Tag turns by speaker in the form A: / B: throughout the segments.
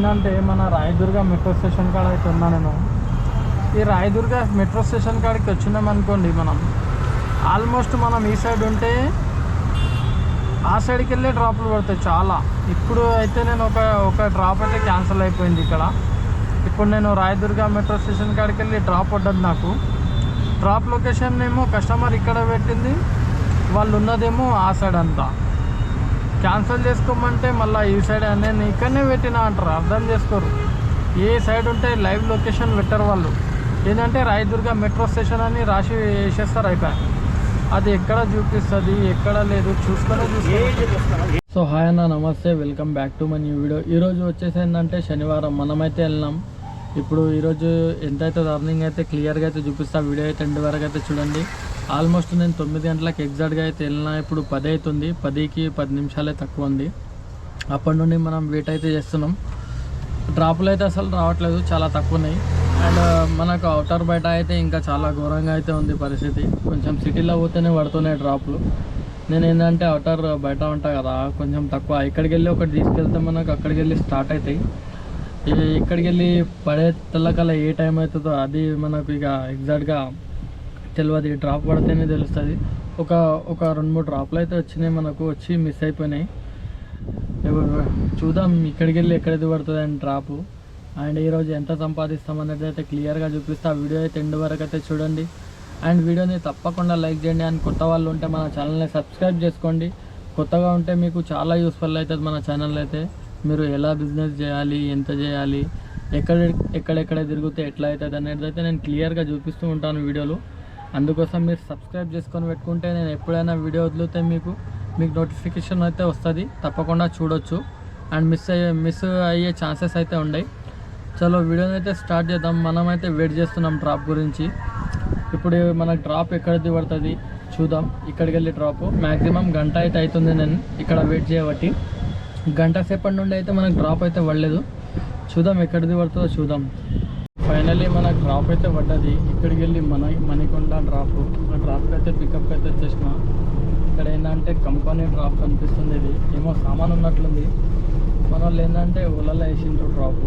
A: ఏంటంటే మన Rayadurg metro station కాడ అయితే ఉన్నా నేను. ఈ రాయదుర్గ మెట్రో స్టేషన్ కాడికి వచ్చినాం అనుకోండి మనం. ఆల్మోస్ట్ మనం ఈ సైడ్ ఉంటే ఆ సైడ్కి వెళ్ళే డ్రాప్లు పడతాయి చాలా. ఇప్పుడు అయితే నేను ఒక ఒక డ్రాప్ అయితే క్యాన్సిల్ అయిపోయింది ఇక్కడ. ఇప్పుడు నేను రాయదుర్గ మెట్రో స్టేషన్ కాడికి వెళ్ళి డ్రాప్ పడ్డది నాకు. డ్రాప్ లొకేషన్ ఏమో కస్టమర్ ఇక్కడ పెట్టింది. వాళ్ళు ఉన్నదేమో ఆ సైడ్ అంతా. క్యాన్సిల్ చేసుకోమంటే మళ్ళీ ఈ సైడ్ నేను ఇక్కడనే పెట్టినా అంటారు. అర్థం చేసుకోరు. ఏ సైడ్ ఉంటే లైవ్ లొకేషన్ పెట్టరు వాళ్ళు. ఏంటంటే రాయదుర్గ మెట్రో స్టేషన్ అని రాసి వేసేస్తారు అయిపోయి. అది ఎక్కడ చూపిస్తుంది ఎక్కడ లేదు చూసుకొని చూసుకో సో హాయ్ అన్న నమస్తే welcome back to my new video. ఈరోజు వచ్చేసి ఏంటంటే శనివారం మనమైతే వెళ్ళినాం. ఇప్పుడు ఈరోజు ఎంత అయితే అర్నింగ్ అయితే క్లియర్గా అయితే చూపిస్తా వీడియో అయితే ఎండ్ వరకు అయితే చూడండి. ఆల్మోస్ట్ నేను తొమ్మిది గంటలకు ఎగ్జాక్ట్గా అయితే వెళ్ళిన ఇప్పుడు పది అవుతుంది. పదికి పది నిమిషాలే తక్కువ ఉంది. అప్పటి నుండి మనం వెయిట్ అయితే చేస్తున్నాం. డ్రాపులు అయితే అసలు రావట్లేదు చాలా తక్కువ ఉన్నాయి. అండ్ మనకు అవుటర్ బయట అయితే ఇంకా చాలా ఘోరంగా అయితే ఉంది పరిస్థితి. కొంచెం సిటీలో పోతేనే పడుతున్నాయి డ్రాపులు. నేను ఏంటంటే అవుటర్ బయట ఉంటా కదా కొంచెం తక్కువ. ఇక్కడికి వెళ్ళి ఒకటి తీసుకెళ్తే మనకు అక్కడికి వెళ్ళి స్టార్ట్ అవుతాయి. ఇక్కడికి వెళ్ళి పడే తెల్లకల ఏ టైం అవుతుందో అది మనకు ఇక ఎగ్జాక్ట్గా తెలియదు డ్రాప్ పడితేనే తెలుస్తుంది. ఒక ఒక రెండు మూడు డ్రాప్లు అయితే వచ్చినాయి మనకు వచ్చి మిస్ అయిపోయినాయి. చూద్దాం ఇక్కడికి వెళ్ళి ఎక్కడైతే పడుతుంది అండ్ డ్రాపు. అండ్ ఈరోజు ఎంత సంపాదిస్తాం అనేది అయితే క్లియర్గా చూపిస్తా. ఆ వీడియో అయితే ఎండ్ వరకు అయితే చూడండి. అండ్ వీడియోని తప్పకుండా లైక్ చేయండి. అండ్ కొత్త వాళ్ళు ఉంటే మన ఛానల్ని సబ్స్క్రైబ్ చేసుకోండి. కొత్తగా ఉంటే మీకు చాలా యూస్ఫుల్ అవుతుంది మన ఛానల్ అయితే. మీరు ఎలా బిజినెస్ చేయాలి ఎంత చేయాలి ఎక్కడ ఎక్కడెక్కడ తిరిగితే ఎట్లా అవుతుంది అనేది అయితే నేను క్లియర్గా చూపిస్తూ ఉంటాను వీడియోలు. అందుకోసం మీరు సబ్స్క్రైబ్ చేసుకొని పెట్టుకుంటే నేను ఎప్పుడైనా వీడియో వదిలితే మీకు మీకు నోటిఫికేషన్ అయితే వస్తుంది. తప్పకుండా చూడొచ్చు. అండ్ మిస్ అయ్యే మిస్ అయ్యే ఛాన్సెస్ అయితే ఉన్నాయి చలో వీడియోని అయితే స్టార్ట్ చేద్దాం. మనమైతే వెయిట్ చేస్తున్నాం డ్రాప్ గురించి. ఇప్పుడు మనకు డ్రాప్ ఎక్కడిది పడుతుంది? చూద్దాం. ఇక్కడికి వెళ్ళి డ్రాప్ మ్యాక్సిమం గంట అయితే అవుతుంది నేను ఇక్కడ వెయిట్ చేయబట్టి. గంట సేపటి నుండి అయితే మనకు డ్రాప్ అయితే పడలేదు. చూద్దాం ఎక్కడిది పడుతుందో చూద్దాం. ఫైనల్లీ మనకు డ్రాప్ అయితే పడ్డది. ఇక్కడికి వెళ్ళి మన మణికొండ డ్రాప్. ఆ డ్రాప్కి అయితే పికప్ అయితే వచ్చేసిన ఇక్కడ ఏంటంటే కంపెనీ డ్రాప్ కనిపిస్తుంది ఇది. ఏమో సామాన్ ఉన్నట్లుంది. మన వాళ్ళు ఏంటంటే ఓలలో వేసిండ్రు డ్రాప్.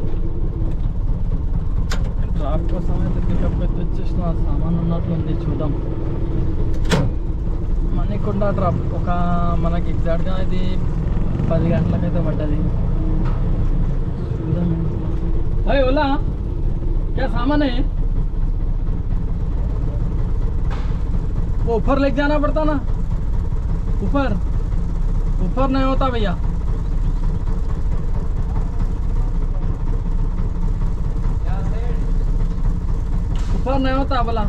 A: డ్రాప్ కోసం అయితే పికప్ అయితే వచ్చేసిన సామాన్ ఉన్నట్లుంది. చూద్దాం. మణికొండ డ్రాప్. ఒక మనకి ఎగ్జాక్ట్గా ఇది పది గంటలకైతే పడ్డది. చూద్దాం. ఓలా. क्या सामान है? ऊपर लेके जाना पड़ता ना। ऊपर। ऊपर नहीं होता भैया। ऊपर नहीं होता बोला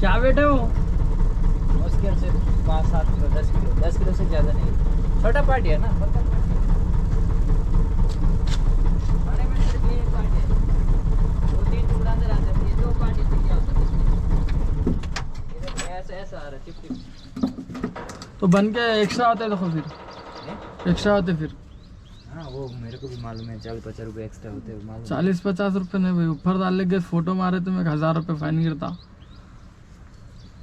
A: क्या वेट है वो?
B: मुश्किल से पाँच सात किलो, दस किलो दस किलो से ज़्यादा नहीं। छोटा पार्टी है ना बड़ा पार्टी बड़े में सिर्फ़ ये पार्टी है दो तीन टुकड़ा अंदर आते हैं ये दो पार्टी से क्या होता है इधर ऐसा ऐसा आ रहा टिप टिप।
A: तो बन के एक्स्ट्रा आते देखो फिर। एक्स्ट्रा आते फिर।
B: हाँ वो मेरे को भी मालूम है चालीस पचास रुपये एक्स्ट्रा होते हैं मालूम
A: चालीस पचास रुपये नहीं भाई ऊपर डाल के फ़ोटो मारे तो मेरे हज़ार रुपये फाइन गिरता।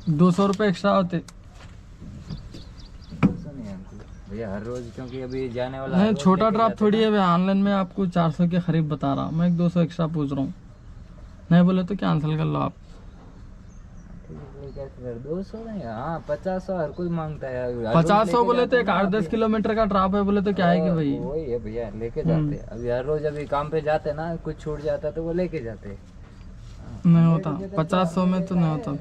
A: दो सौ रुपये एक्स्ट्रा होते।
B: है भैया हर रोज क्योंकि अभी जाने वाला
A: नहीं छोटा
B: लेके
A: ड्रॉप थोड़ी
B: है
A: ऑनलाइन में आपको चार सौ के करीब बता रहा हूँ। मैं एक दो सौ एक्स्ट्रा पूछ रहा हूँ। नहीं बोले तो कैंसिल कर लो आप?
B: है, दो? सौ नहीं हाँ पचास सौ हर कोई माँगता है
A: पचास सौ बोले तो एक आठ दस किलोमीटर का ड्रॉप है बोले तो क्या है कि भाई?
B: वही है भैया लेके
A: हम्म।
B: जाते हैं। अभी हर रोज अभी काम पे जाते ना कुछ छूट जाता है तो वो लेके जाते हैं।
A: नहीं होता पचास सौ में तो नहीं होता।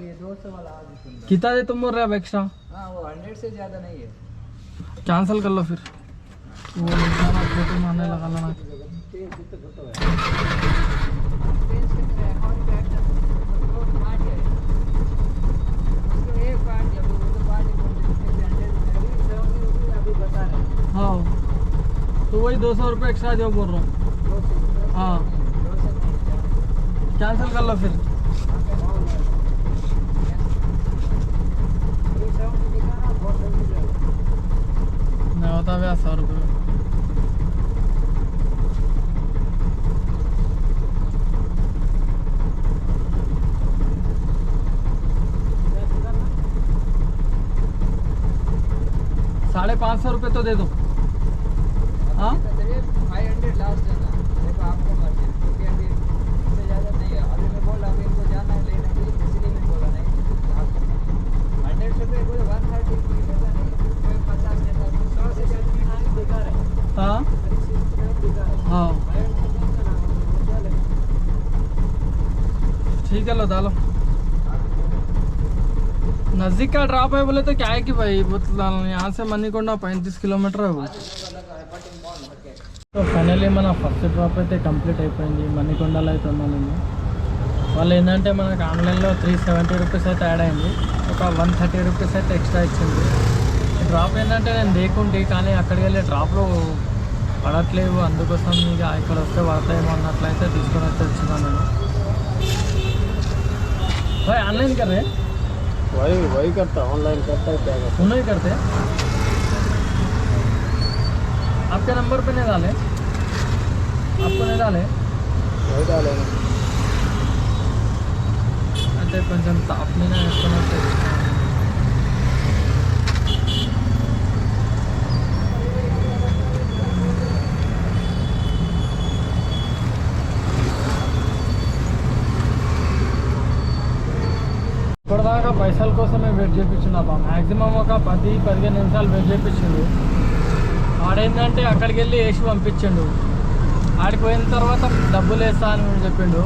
A: कितना दे तुम बोल रहे हो एक्स्ट्रा
B: हाँ वो हंड्रेड से ज़्यादा नहीं है।
A: कैंसिल कर लो फिर। वो मारने लगा लेना। हाँ। तो वही दो सौ रुपये एक्स्ट्रा जो बोल रहा हूँ। हाँ। कैंसिल कर लो फिर। नहीं होता भैया सौ रुपये। साढ़े पाँच सौ रुपये तो दे दो। हाँ?
B: लास्ट है देखो आपको मर्ज़ी क्योंकि अभी इससे ज़्यादा नहीं है। अभी मैं बोल रहा इनको जाना है लेने के लिए इसलिए मैं बोला नहीं। हंड्रेड रुपये बोले वन थर्टी ऐसा नहीं। कोई पचास देता सौ से ज़्यादा दिखा रहे हाँ। दिखा रहे हैं।
A: हाँ। ठीक है लो डालो। नज़दीक का ड्रॉप है बोले तो क्या है कि भाई मतलब यहाँ से मनीकोंडा पैंतीस किलोमीटर है वो। సో ఫైనల్లీ మన ఫస్ట్ డ్రాప్ అయితే కంప్లీట్ అయిపోయింది మణికొండలో అయితే ఉన్నాను నేను వాళ్ళు ఏంటంటే మనకు ఆన్లైన్లో త్రీ సెవెంటీ రూపీస్ అయితే యాడ్ అయింది ఒక వన్ థర్టీ రూపీస్ అయితే ఎక్స్ట్రా ఇచ్చింది ఈ డ్రాప్ ఏంటంటే నేను లేకుంటే కానీ అక్కడికి వెళ్ళి డ్రాప్లో పడట్లేవు అందుకోసం ఇక ఇక్కడ వస్తే పడతాయేమో అన్నట్లయితే తీసుకొని అయితే వచ్చినాను నేను भाई ऑनलाइन कर रहे हैं
C: वही वही करता ऑनलाइन करता है क्या करता
A: दोनों ही करते हैं आपके नंबर पे नहीं डाले आपको नहीं डाले
C: वही डालेंगे
A: అంటే కొంచెం టాప్ మీద వేసుకున్నట్టు ఇప్పటిదాకా పైసల కోసమే వెయిట్ చేయించిన మ్యాక్సిమం ఒక పది పదిహేను నిమిషాలు వెయిట్ చేయించిండు వాడేంటంటే అక్కడికి వెళ్ళి వేసి పంపించిండు. ఆడికి పోయిన తర్వాత డబ్బులు వేస్తా అని చెప్పిండు.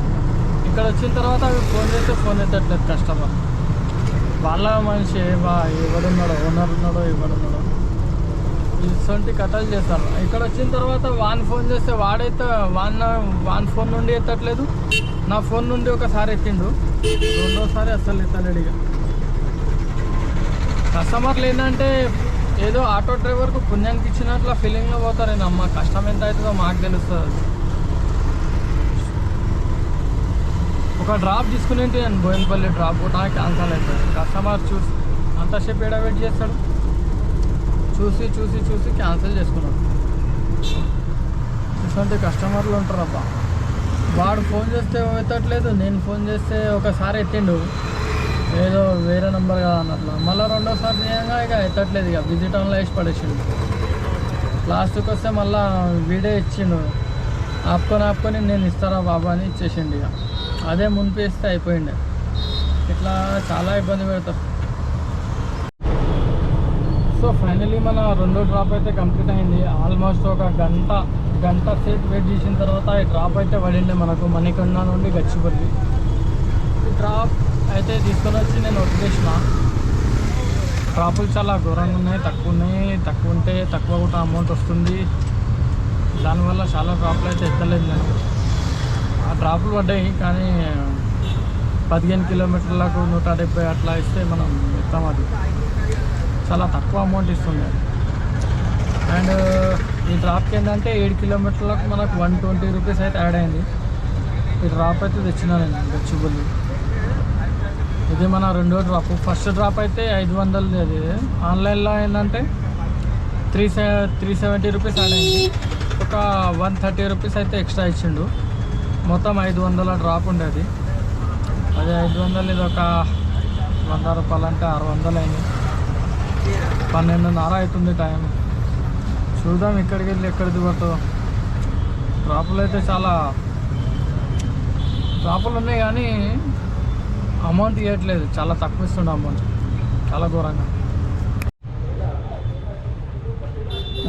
A: ఇక్కడ వచ్చిన తర్వాత ఫోన్ చేస్తే ఫోన్ ఎత్తట్లేదు కస్టమర్. వాళ్ళ మనిషి బా ఎవడున్నాడో ఓనర్ ఉన్నాడో ఎవడున్నాడో. ఇటువంటి కథలు చేస్తారు. ఇక్కడ వచ్చిన తర్వాత వాన్ ఫోన్ చేస్తే వాడైతే వాన్ వాన్ ఫోన్ నుండి ఎత్తట్లేదు. నా ఫోన్ నుండి ఒకసారి ఎత్తిండు. రెండోసారి అస్సలు ఎత్తలేడు ఇక. కస్టమర్లు ఏంటంటే ఏదో ఆటో డ్రైవర్కు పుణ్యానికి ఇచ్చినట్ల ఫీలింగ్లో పోతారు అమ్మ. కష్టం ఎంత అవుతుందో మాకు తెలుస్తుంది. ఒక డ్రాప్ తీసుకుని నేను బోయినపల్లి డ్రాప్ కూడా క్యాన్సల్ అయిపోయింది. కస్టమర్ చూసి అంతసేపు ఏడా వెయిట్ చేస్తాడు? చూసి చూసి చూసి క్యాన్సిల్ చేసుకున్నాడు. ఇటువంటి కస్టమర్లు ఉంటారు అబ్బా వాడు ఫోన్ చేస్తే ఎత్తట్లేదు నేను ఫోన్ చేస్తే ఒకసారి ఎత్తిండు. ఏదో వేరే నెంబర్ కదా అన్నట్లు. మళ్ళీ రెండోసారి చేయంగా ఇక ఎత్తట్లేదు ఇక. విజిట్ ఆన్లో వేసి పడేసిండు. లాస్ట్కి వస్తే మళ్ళీ వీడే ఇచ్చిండు. ఆపుకొని ఆపుకొని నేను ఇస్తారా బాబా అని ఇచ్చేసిండు ఇక. అదే మునిపిస్తే అయిపోయిండే. ఇట్లా చాలా ఇబ్బంది పెడతారు సో ఫైనలీ మన రెండో డ్రాప్ అయితే కంప్లీట్ అయింది. ఆల్మోస్ట్ ఒక గంట గంట సేపు వెయిట్ చేసిన తర్వాత ఈ డ్రాప్ అయితే పడింది మనకు. మణికొండ నుండి గచ్చిపల్లి ఈ డ్రాప్ అయితే తీసుకొని వచ్చి నేను వదిలేసిన. క్రాపులు చాలా ఘోరంగా ఉన్నాయి తక్కువ ఉన్నాయి తక్కువ ఉంటే తక్కువ కూడా అమౌంట్ వస్తుంది. దానివల్ల చాలా డ్రాప్లు అయితే ఎత్తలేదు నేను. ఆ డ్రాపులు పడ్డాయి కానీ పదిహేను కిలోమీటర్లకు నూట డెబ్బై అట్లా ఇస్తే మనం ఎత్తాం అది. చాలా తక్కువ అమౌంట్ ఇస్తుంది. అండ్ ఈ డ్రాప్కి ఏంటంటే ఏడు కిలోమీటర్లకు మనకు వన్ ట్వంటీ రూపీస్ అయితే యాడ్ అయింది. ఈ డ్రాప్ అయితే తెచ్చినా నేను గచ్చిబుల్లి ఇది మన రెండో డ్రాప్ ఫస్ట్ డ్రాప్ అయితే ఐదు వందలు అది. ఆన్లైన్లో ఏంటంటే త్రీ సె త్రీ సెవెంటీ రూపీస్ యాడ్ అయింది. ఒక వన్ థర్టీ రూపీస్ అయితే ఎక్స్ట్రా ఇచ్చిండు. మొత్తం ఐదు వందల డ్రాప్ ఉండేది. అది ఐదు వందలు ఇది ఒక వంద రూపాయలు అంటే ఆరు వందలు అయింది. పన్నెండున్నర అవుతుంది టైం చూద్దాం ఇక్కడికి వెళ్ళి ఎక్కడ దిగుతుందో డ్రాపులు అయితే చాలా డ్రాపులు ఉన్నాయి కానీ అమౌంట్ ఇవ్వట్లేదు చాలా తక్కువ ఇస్తుండే అమౌంట్ చాలా ఘోరంగా.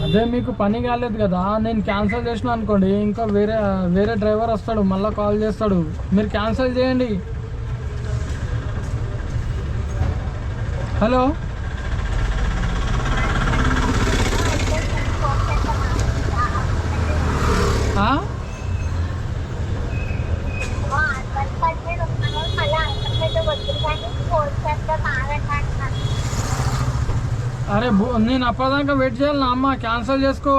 A: అదే మీకు పని కాలేదు కదా. నేను క్యాన్సిల్ చేసిన అనుకోండి. ఇంకా వేరే వేరే డ్రైవర్ వస్తాడు. మళ్ళీ కాల్ చేస్తాడు. మీరు క్యాన్సిల్ చేయండి. హలో ఆ? అరే బు- నేను అప్పటిదాకా వెయిట్ చేయాలి నా అమ్మ. క్యాన్సిల్ చేసుకో.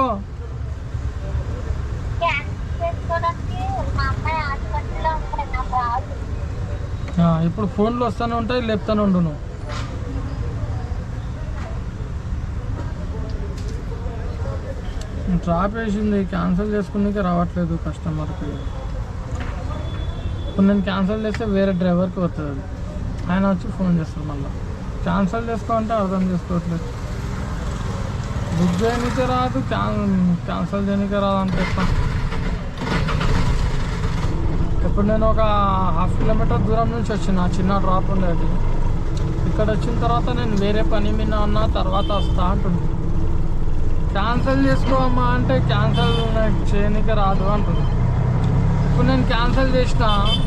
A: ఇప్పుడు ఫోన్లు వస్తూనే ఉంటాయి లేపుతూనే ఉండు నువ్వు. డ్రాప్ వేసింది క్యాన్సిల్ చేసుకునేకి రావట్లేదు కస్టమర్కి ఇప్పుడు నేను క్యాన్సిల్ చేస్తే వేరే డ్రైవర్కి వస్తుంది ఆయన వచ్చి ఫోన్ చేస్తారు మళ్ళీ. క్యాన్సిల్ చేసుకో అంటే అర్థం చేసుకోవట్లేదు. బుక్ చేయనికే రాదు క్యాన్ క్యాన్సిల్ చేయనీకే రాదు అంటే ఎట్లా? ఇప్పుడు నేను ఒక హాఫ్ కిలోమీటర్ దూరం నుంచి వచ్చిన చిన్న డ్రాప్ ఉండేది ఇక్కడ వచ్చిన తర్వాత నేను వేరే పని మీద ఉన్నా తర్వాత వస్తా అంటుంది. క్యాన్సిల్ చేసుకోమ్మా అంటే క్యాన్సిల్ నాకు రాదు అంటుంది. ఇప్పుడు నేను క్యాన్సిల్ చేసిన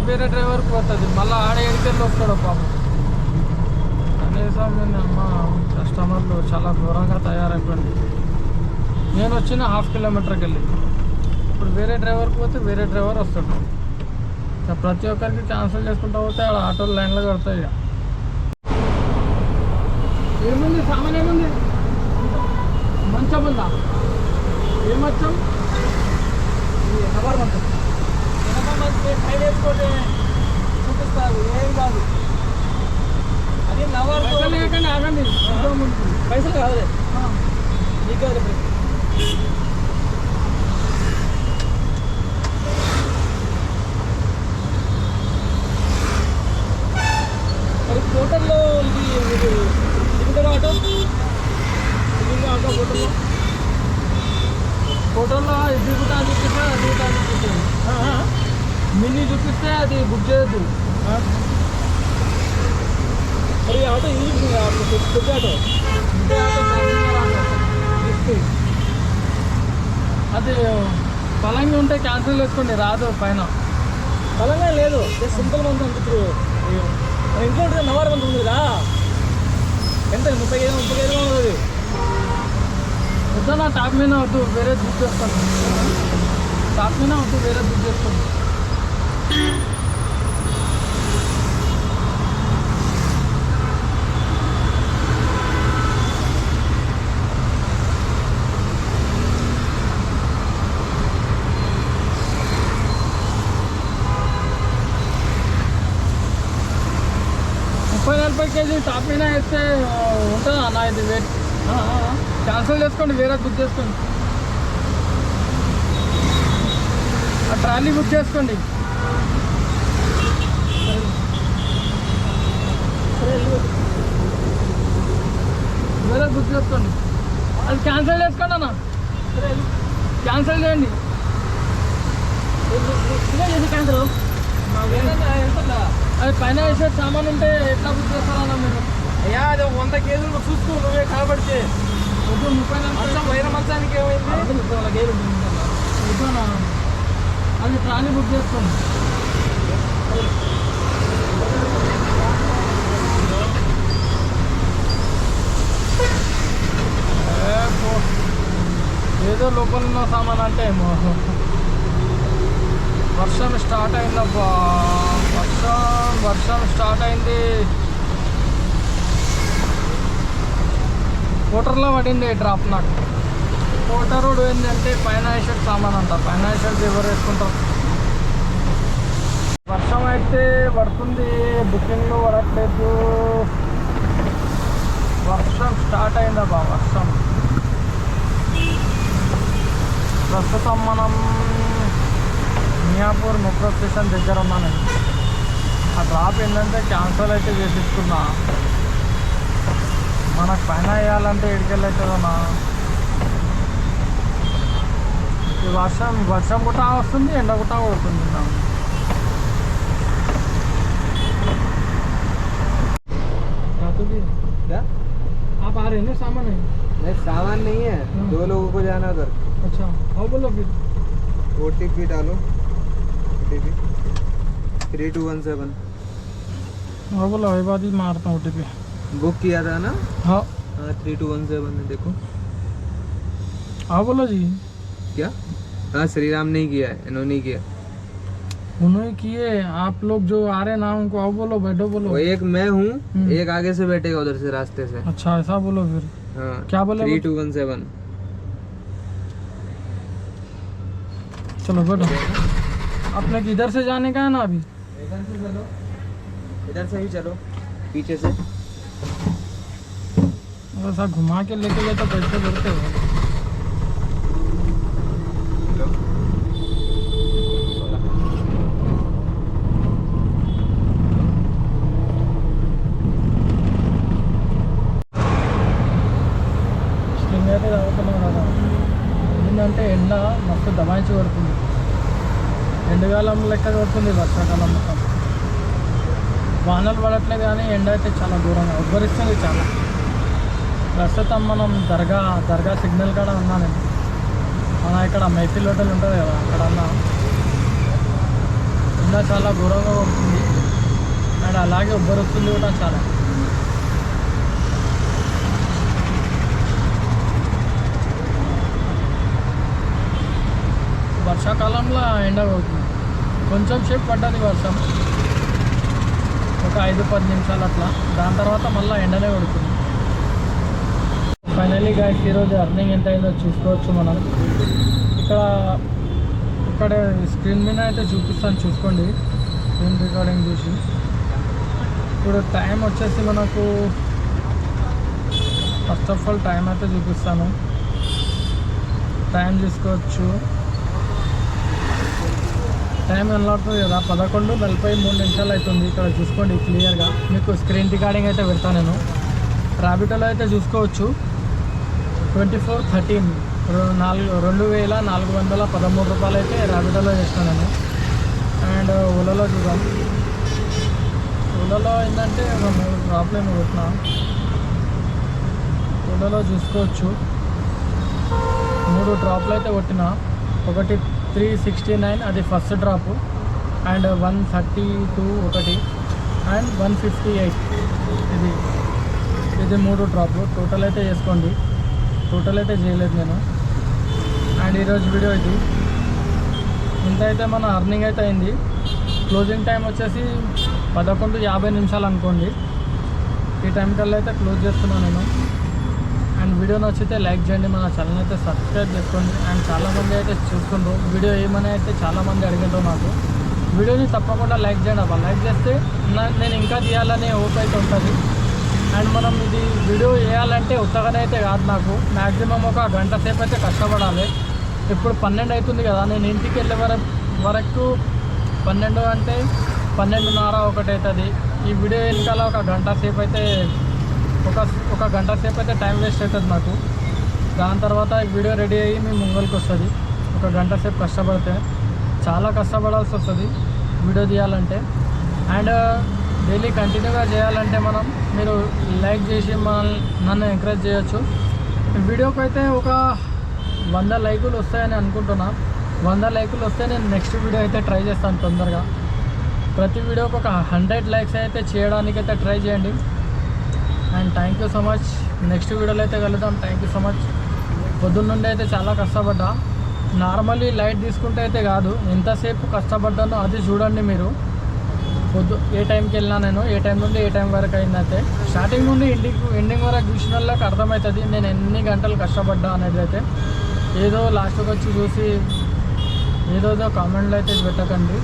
A: వేరే డ్రైవర్కి పోతుంది. మళ్ళీ ఆడ ఎడికెళ్ళి వస్తాడు పాపం. కనీసం అమ్మ. కస్టమర్లు చాలా ఘోరంగా తయారైపోయింది. నేను వచ్చిన హాఫ్ కిలోమీటర్కి వెళ్ళి. ఇప్పుడు వేరే డ్రైవర్కి పోతే వేరే డ్రైవర్ వస్తాడు. ఇక ప్రతి ఒక్కరికి క్యాన్సిల్ చేసుకుంటా పోతే ఆడ ఆటోలు లైన్లో కడతాయి ఇక. ఏముంది? సామాన్ ఏముంది? మంచం ఉందా? ఏ మంచం?
D: నవర్ మంచం. ఎనభై మంది ఫైవ్ వేసుకోండి. చూపిస్తారు ఏం కాదు అది నవర్
A: పైసలు లేకండి ఆగండి చూద్దాం ముందు.
D: పైసలు
A: ఆ.
D: నీకు మరి. హోటల్లో ఇది మీరు దిగుతారా ఆటో? దిగుతా ఆటో హోటల్లో?
A: ఇది దిగుతా చూపిస్తే అది దిగుతా చూపిస్తుంది మినీ చూపిస్తే అది బుక్ చేయొద్దు.
D: మరి ఆటో ఇది పెద్ద ఆటో.
A: అది పలంగి ఉంటే క్యాన్సిల్ చేసుకోండి రాదు పైన.
D: బలంగా లేదు సింపుల్ మంత్ ఇప్పుడు. మన ఇంట్లో ఉంటుంది నవారు మంత్ ఉంది కదా. ఎంత? ముప్పై ఐదు ముప్పై ఐదు ఉంది
A: వద్దా నా టాప్ మీద వద్దు వేరే బుక్ చేస్తాను టాప్ మీద వద్దు వేరే బుక్ చేస్తాను కేజీ టాప్ మీద వేస్తే ఉంటుందా అన్న ఇది వెయిట్ క్యాన్సిల్ చేసుకోండి వేరే బుక్ చేసుకోండి. ఆ ట్రాలీ బుక్ చేసుకోండి. వేరే బుక్ చేసుకోండి. అది క్యాన్సిల్ చేసుకోండి అన్న. క్యాన్సిల్ చేయండి.
D: క్యాన్సల్
A: అది పైన వేసే సామాన్ ఉంటే ఎట్లా బుక్ చేస్తారన్న మీరు?
D: అయ్యా అది వంద కేజీలు చూసుకో నువ్వే
A: వద్దు ముప్పై
D: మంచం వైర మంచానికి ఏమైంది?
A: వద్దునా అది ట్రాలీ బుక్ పో. ఏదో లోపల ఉన్న సామాన్ అంటే ఏమో. వర్షం స్టార్ట్ అయిందబ్బా. వర్షం వర్షం స్టార్ట్ అయింది. కోటర్లో పడింది డ్రాప్ నాకు. స్కూటర్ ఏంటంటే పైన వేసేది సామాన్ అంట. పైన వేసేది ఎవరు వేసుకుంటారు? వర్షం అయితే పడుతుంది. బుకింగ్లు పడట్లేదు. వర్షం స్టార్ట్ అయిందబ్బా వర్షం. ప్రస్తుతం మనం మియాపూర్ మెట్రో స్టేషన్ దగ్గర ఉన్నాను ఆ డ్రాప్ ఏంటంటే క్యాన్సల్ అయితే చేపించుకున్నా మనకు పైన వేయాలంటే ఎడికెళ్ళి అవుతుందన్నా ఈ వర్షం వర్షం కూడా వస్తుంది ఎండ కూడా కొడుతుంది నా. रातू भी
D: क्या
A: आप आ रहे हैं ना सामान है
D: नहीं सामान नहीं है
A: हम्म।
D: दो लोगों को जाना उधर
A: अच्छा आओ बोलो फिर
D: ओ टी पी डालो O T P three two one seven
A: आओ बोलो बात ही मारता हूँ टीपी
D: बुक किया था ना?
A: हाँ।
D: हाँ थ्री टू वन सेवन है देखो।
A: आओ बोलो जी।
D: क्या? हाँ श्री राम नहीं किया है इन्होंने किया।
A: उन्होंने किए आप लोग जो आ रहे ना उनको आओ बोलो बैठो बोलो।
D: एक मैं हूँ
A: हम्म।
D: एक आगे से बैठेगा उधर से रास्ते से।
A: अच्छा ऐसा बोलो फिर।
D: हाँ
A: क्या बोले
D: थ्री? टू वन सेवन
A: चलो बैठो। अपने किधर से जाने का है ना अभी?
D: इधर से चलो। इधर से ही चलो पीछे से
A: ऐसा घुमा के लेके गए तो पैसे बढ़ते हो స్టింగ్ అయితే తాగుతున్నాం కదా ఏంటంటే ఎండ మస్తు దమాయించి పడుతుంది ఎండకాలం లెక్క కొడుతుంది వర్షాకాలం మొత్తం వానలు పడట్లేదు కానీ ఎండ అయితే చాలా దూరంగా ఉబ్బరిస్తుంది చాలా. ప్రస్తుతం మనం దర్గా దర్గా సిగ్నల్ కాడ ఉన్నా నేను మన ఇక్కడ మైఫిల్ హోటల్ ఉంటుంది కదా అక్కడ ఉన్నా. ఎండ చాలా ఘోరంగా ఉంటుంది. అండ్ అలాగే ఉబ్బరొస్తుంది కూడా చాలా. వర్షాకాలంలో ఎండ పోతుంది కొంచెం సేపు పడ్డది వర్షం. ఒక ఐదు పది నిమిషాలు అట్లా. దాని తర్వాత మళ్ళీ ఎండనే పడుతుంది ఫైనలీ గాయస్ ఈరోజు అర్నింగ్ ఎంత అయిందో చూసుకోవచ్చు మనం. ఇక్కడ ఇక్కడ స్క్రీన్ మీద అయితే చూపిస్తాను చూసుకోండి. స్క్రీన్ రికార్డింగ్ చూసి. ఇప్పుడు టైం వచ్చేసి మనకు ఫస్ట్ ఆఫ్ ఆల్ టైం అయితే చూపిస్తాను. టైం చూసుకోవచ్చు. టైం కనబడుతుంది కదా పదకొండు నలభై మూడు నిమిషాలు అవుతుంది. ఇక్కడ చూసుకోండి క్లియర్గా. మీకు స్క్రీన్ రికార్డింగ్ అయితే పెడతాను నేను. ర్యాబిటోలో అయితే చూసుకోవచ్చు. ట్వంటీ ఫోర్ థర్టీన్ నాలుగు రెండు వేల నాలుగు వందల పదమూడు రూపాయలు అయితే ర్యాబిటోలో చేస్తాను నేను. అండ్ ఓలాలో చూద్దాం. ఓలాలో ఏంటంటే మూడు డ్రాప్లు కొట్టినా ఓలాలో చూసుకోవచ్చు. మూడు డ్రాప్లు అయితే కొట్టిన. ఒకటి త్రీ సిక్స్టీ నైన్ అది first drop and one thirty two ఒకటి. అండ్ వన్ ఫిఫ్టీ ఎయిట్ ఇది. ఇది మూడు డ్రాప్లు టోటల్ అయితే చేసుకోండి. టోటల్ అయితే చేయలేదు నేను. అండ్ ఈరోజు వీడియో ఇది. ఇంత అయితే మన అర్నింగ్ అయితే అయింది. క్లోజింగ్ టైం వచ్చేసి పదకొండు యాభై నిమిషాలు అనుకోండి. ఈ టైం కల్లా అయితే క్లోజ్ చేస్తున్నాను నేను. వీడియో నచ్చితే లైక్ చేయండి మన ఛానల్ అయితే సబ్స్క్రైబ్ చేసుకోండి. అండ్ చాలామంది అయితే చూసుకుంటారు వీడియో ఏమని అయితే చాలామంది అడిగారు నాకు వీడియోని తప్పకుండా లైక్ చేయండి అబ్బా. లైక్ చేస్తే నేను ఇంకా తీయాలనే హోప్ అయితే ఉంటుంది. అండ్ మనం ఇది వీడియో వేయాలంటే ఉత్తగానే అయితే కాదు నాకు. మ్యాక్సిమం ఒక గంట సేపు అయితే కష్టపడాలి. ఇప్పుడు పన్నెండు అవుతుంది కదా. నేను ఇంటికి వెళ్ళే వరకు వరకు పన్నెండు అంటే పన్నెండున్నర ఒకటి అవుతుంది. ఈ వీడియో వెనకాల ఒక గంట సేపు అయితే ఒక ఒక గంట సేపు అయితే టైం వేస్ట్ అవుతుంది నాకు దాని తర్వాత వీడియో రెడీ అయ్యి మీ ముంగల్కి వస్తుంది. ఒక గంట సేపు కష్టపడితే చాలా కష్టపడాల్సి వస్తుంది వీడియో తీయాలంటే. అండ్ డైలీ కంటిన్యూగా చేయాలంటే మనం మీరు లైక్ చేసి మనల్ని నన్ను ఎంకరేజ్ చేయొచ్చు. వీడియోకి అయితే ఒక వంద లైకులు వస్తాయని అనుకుంటున్నా. వంద లైకులు వస్తే నేను నెక్స్ట్ వీడియో అయితే ట్రై చేస్తాను తొందరగా. ప్రతి వీడియోకి ఒక హండ్రెడ్ లైక్స్ అయితే చేయడానికి అయితే ట్రై చేయండి. And thank you so much next వీడియోలో అయితే కలుద్దాం. థ్యాంక్ యూ సో మచ్ పొద్దున్నుండి అయితే చాలా కష్టపడ్డా. నార్మల్లీ లైట్ తీసుకుంటే అయితే కాదు. ఎంతసేపు కష్టపడ్డానో అది చూడండి మీరు. పొద్దు ఏ టైంకి వెళ్ళినా నేను ఏ టైం నుండి ఏ టైం వరకు అయిందైతే స్టార్టింగ్ నుండి ఎండింగ్ ఎండింగ్ వరకు చూసిన వాళ్ళకి అర్థమవుతుంది నేను ఎన్ని గంటలు కష్టపడ్డా అనేది అయితే. ఏదో లాస్ట్కి వచ్చి చూసి ఏదోదో కామెంట్లు అయితే పెట్టకండి.